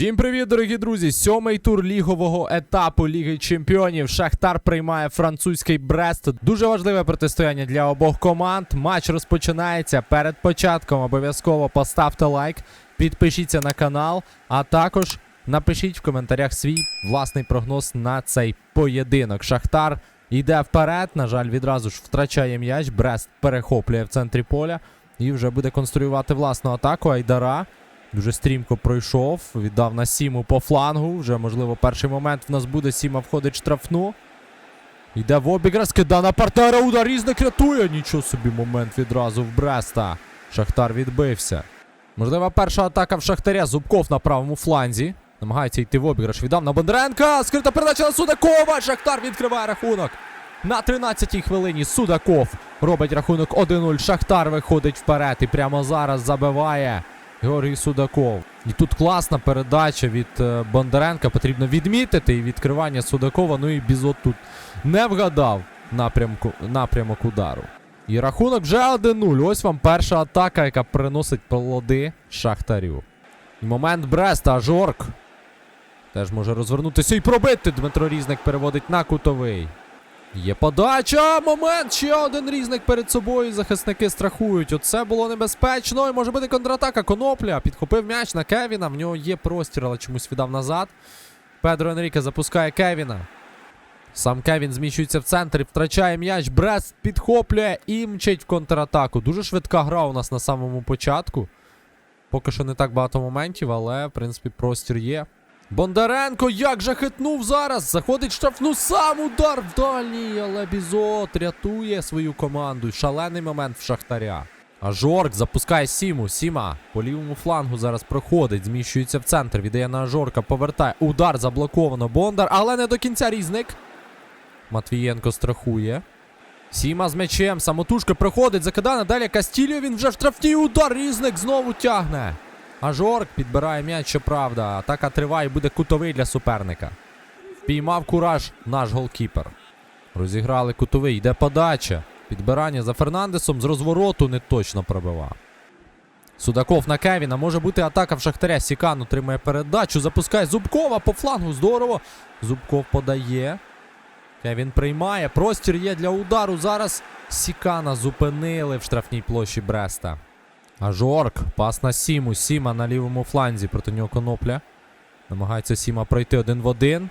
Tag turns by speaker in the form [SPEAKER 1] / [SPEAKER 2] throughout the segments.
[SPEAKER 1] Всім привіт, дорогі друзі! Сьомий тур лігового етапу Ліги Чемпіонів. Шахтар приймає французький Брест. Дуже важливе протистояння для обох команд. Матч розпочинається перед початком. Обов'язково поставте лайк, підпишіться на канал, а також напишіть в коментарях свій власний прогноз на цей поєдинок. Шахтар йде вперед. На жаль, відразу ж втрачає м'яч. Брест перехоплює в центрі поля і вже буде конструювати власну атаку. Айдара. Дуже стрімко пройшов, віддав на Сіму по флангу. Вже, можливо, перший момент в нас буде. Сіма входить штрафну. Йде в обіграш, скида на партнера, удар різник рятує. Нічого собі момент відразу в Бреста. Шахтар відбився. Можливо, перша атака в Шахтаря. Зубков на правому фланзі. Намагається йти в обіграш. Віддав на Бондаренка. Скрита передача на Судакова. Шахтар відкриває рахунок. На 13-й хвилині Судаков робить рахунок 1-0. Шахтар виходить вперед і прямо зараз забиває. Георгій Судаков. І тут класна передача від е, Бондаренка. Потрібно відмітити і відкривання Судакова. Ну і Бізот тут не вгадав напрямку, напрямок удару. І рахунок вже 1-0. Ось вам перша атака, яка приносить плоди Шахтарю. І момент Бреста. Жорк. Теж може розвернутися і пробити. Дмитро Різник переводить на кутовий. Є подача. Момент. Ще один різник перед собою. Захисники страхують. Оце було небезпечно. І може бути контратака. Конопля. Підхопив м'яч на Кевіна. В нього є простір, але чомусь віддав назад. Педро Енріке запускає Кевіна. Сам Кевін зміщується в центр і втрачає м'яч. Брест підхоплює і мчить в контратаку. Дуже швидка гра у нас на самому початку. Поки що не так багато моментів, але, в принципі, простір є. Бондаренко як же хитнув зараз. Заходить штрафну сам удар в але Бізот рятує свою команду. Шалений момент в Шахтаря. А Жорк запускає Сіму. Сіма по лівому флангу зараз проходить, зміщується в центр, віддає на Жорка, повертає. Удар заблоковано. Бондар, але не до кінця різник. Матвієнко страхує. Сіма з м'ячем. Самотужка проходить, закидає далі Кастіліо. Він вже в штрафній удар. Різник знову тягне. А Жорк підбирає м'яч, щоправда. Атака триває, буде кутовий для суперника. Впіймав кураж наш голкіпер. Розіграли кутовий, йде подача. Підбирання за Фернандесом з розвороту не точно пробивав. Судаков на Кевіна. Може бути атака в Шахтаря. Сікан отримує передачу. Запускає Зубкова по флангу. Здорово. Зубков подає. Кевін приймає. Простір є для удару. Зараз Сікана зупинили в штрафній площі Бреста. А Жорк, пас на Сіму. Сіма на лівому фланзі. Проти нього конопля. Намагається Сіма пройти один в один.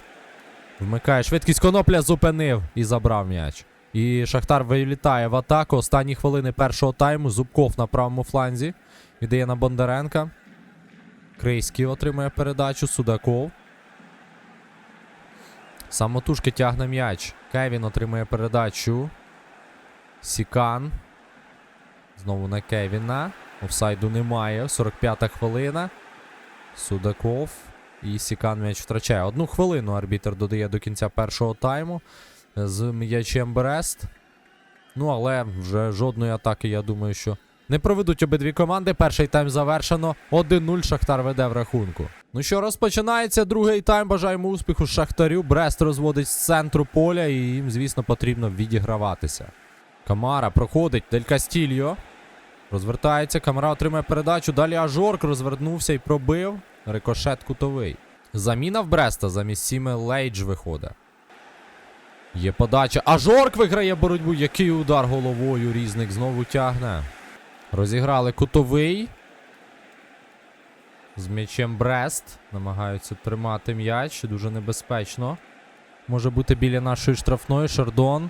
[SPEAKER 1] Вмикає швидкість конопля, зупинив і забрав м'яч. І Шахтар вилітає в атаку. Останні хвилини першого тайму. Зубков на правому фланзі. Віддає на Бондаренка. Крейський отримує передачу. Судаков. Самотужки тягне м'яч. Кевін отримує передачу. Сікан. Знову на Кевіна. Офсайду немає. 45-та хвилина. Судаков. І Сікан м'яч втрачає. Одну хвилину арбітер додає до кінця першого тайму. З м'ячем Брест. Ну, але вже жодної атаки, я думаю, що не проведуть обидві команди. Перший тайм завершено. 1-0 Шахтар веде в рахунку. Ну що, розпочинається другий тайм. Бажаємо успіху Шахтарю. Брест розводить з центру поля, і їм, звісно, потрібно відіграватися. Камара проходить Дель Кастільо. Розвертається, Камара отримує передачу. Далі Ажорк розвернувся і пробив. Рикошет кутовий. Заміна в Бреста замість Сіми Лейдж виходить. Є подача. Ажорк виграє боротьбу. Який удар головою різник знову тягне. Розіграли кутовий. З м'ячем Брест. Намагаються тримати м'яч. Дуже небезпечно. Може бути біля нашої штрафної. Шардон.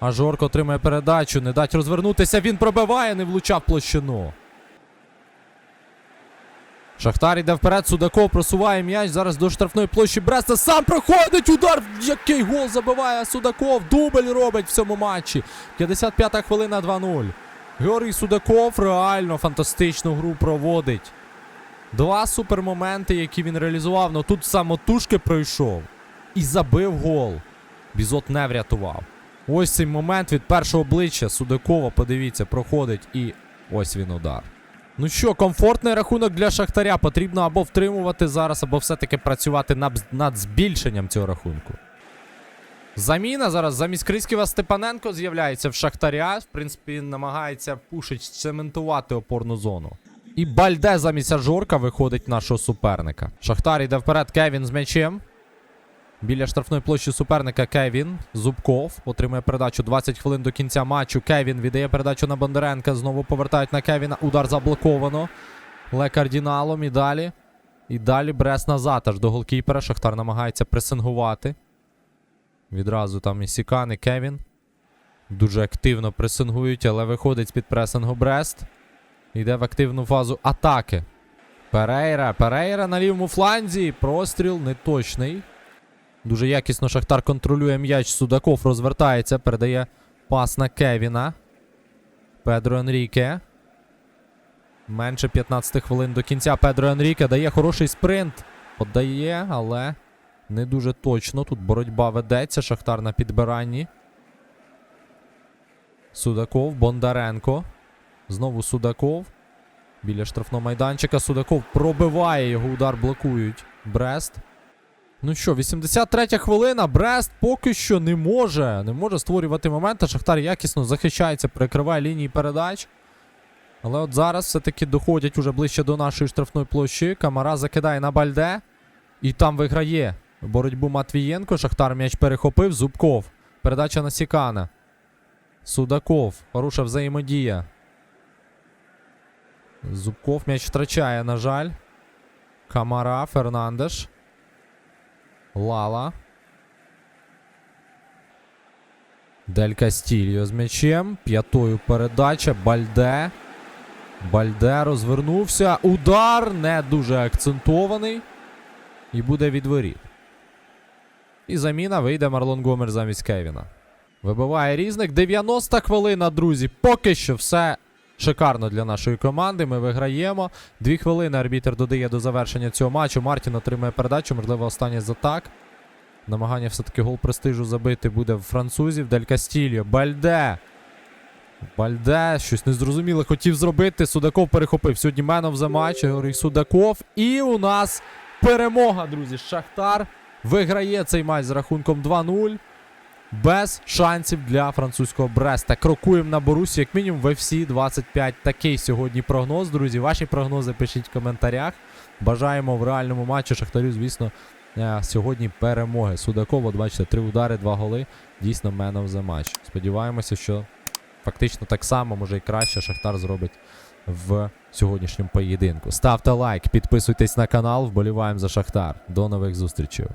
[SPEAKER 1] А Жорк отримує передачу, не дать розвернутися. Він пробиває, не влучав площину. Шахтар йде вперед. Судаков просуває м'яч. Зараз до штрафної площі Бреста. Сам проходить удар. Який гол забиває Судаков. Дубль робить в цьому матчі. 55-та хвилина 2-0. Георгій Судаков реально фантастичну гру проводить. Два супермоменти, які він реалізував. Ну тут самотужки пройшов. І забив гол. Бізот не врятував. Ось цей момент від першого обличчя Судакова, подивіться, проходить і ось він удар. Ну що, комфортний рахунок для Шахтаря. Потрібно або втримувати зараз, або все-таки працювати над, збільшенням цього рахунку. Заміна зараз замість Криськіва Степаненко з'являється в Шахтаря. В принципі, намагається пушить цементувати опорну зону. І Бальде замість Ажорка виходить нашого суперника. Шахтар йде вперед. Кевін з м'ячем. Біля штрафної площі суперника Кевін. Зубков отримує передачу 20 хвилин до кінця матчу. Кевін віддає передачу на Бондаренка. Знову повертають на Кевіна. Удар заблоковано. Ле кардіналом і далі. І далі Брест назад аж до голкіпера. Шахтар намагається пресингувати. Відразу там і Сікан, і Кевін. Дуже активно пресингують, але виходить з-під пресингу Брест. Йде в активну фазу атаки. Перейра. Перейра на лівому фланзі. Простріл неточний. Дуже якісно Шахтар контролює м'яч. Судаков розвертається, передає пас на Кевіна. Педро Енріке. Менше 15 хвилин до кінця. Педро Енріке дає хороший спринт. Подає, але не дуже точно. Тут боротьба ведеться. Шахтар на підбиранні. Судаков, Бондаренко. Знову Судаков. Біля штрафного майданчика. Судаков пробиває його удар, блокують. Брест. Ну що, 83 хвилина. Брест поки що не може. Не може створювати моменти. Шахтар якісно захищається, перекриває лінії передач. Але от зараз все-таки доходять уже ближче до нашої штрафної площі. Камара закидає на Бальде. І там виграє боротьбу Матвієнко. Шахтар м'яч перехопив. Зубков. Передача на Сікана. Судаков. Хороша взаємодія. Зубков м'яч втрачає, на жаль. Камара, Фернандеш. Лала. Дель Кастільо з м'ячем. П'ятою передача. Бальде. Бальде розвернувся. Удар не дуже акцентований. І буде від воріт. І заміна вийде Марлон Гомер замість Кевіна. Вибиває різник. 90 хвилина, друзі. Поки що все шикарно для нашої команди. Ми виграємо. Дві хвилини арбітер додає до завершення цього матчу. Мартін отримує передачу, можливо, останнє з атак. Намагання все-таки гол престижу забити буде в французів. Дель Кастільо. Бальде. Бальде. Щось незрозуміле хотів зробити. Судаков перехопив. Сьогодні мен of the match. Георгій Судаков. І у нас перемога, друзі. Шахтар виграє цей матч з рахунком 2-0. Без шансів для французького Бреста. Крокуємо на Борусі, як мінімум, в FC 25. Такий сьогодні прогноз, друзі. Ваші прогнози пишіть в коментарях. Бажаємо в реальному матчі Шахтарю, звісно, е, сьогодні перемоги. Судаков, от бачите, три удари, два голи. Дійсно, of the match. Сподіваємося, що фактично так само, може і краще Шахтар зробить в сьогоднішньому поєдинку. Ставте лайк, підписуйтесь на канал, вболіваємо за Шахтар. До нових зустрічей.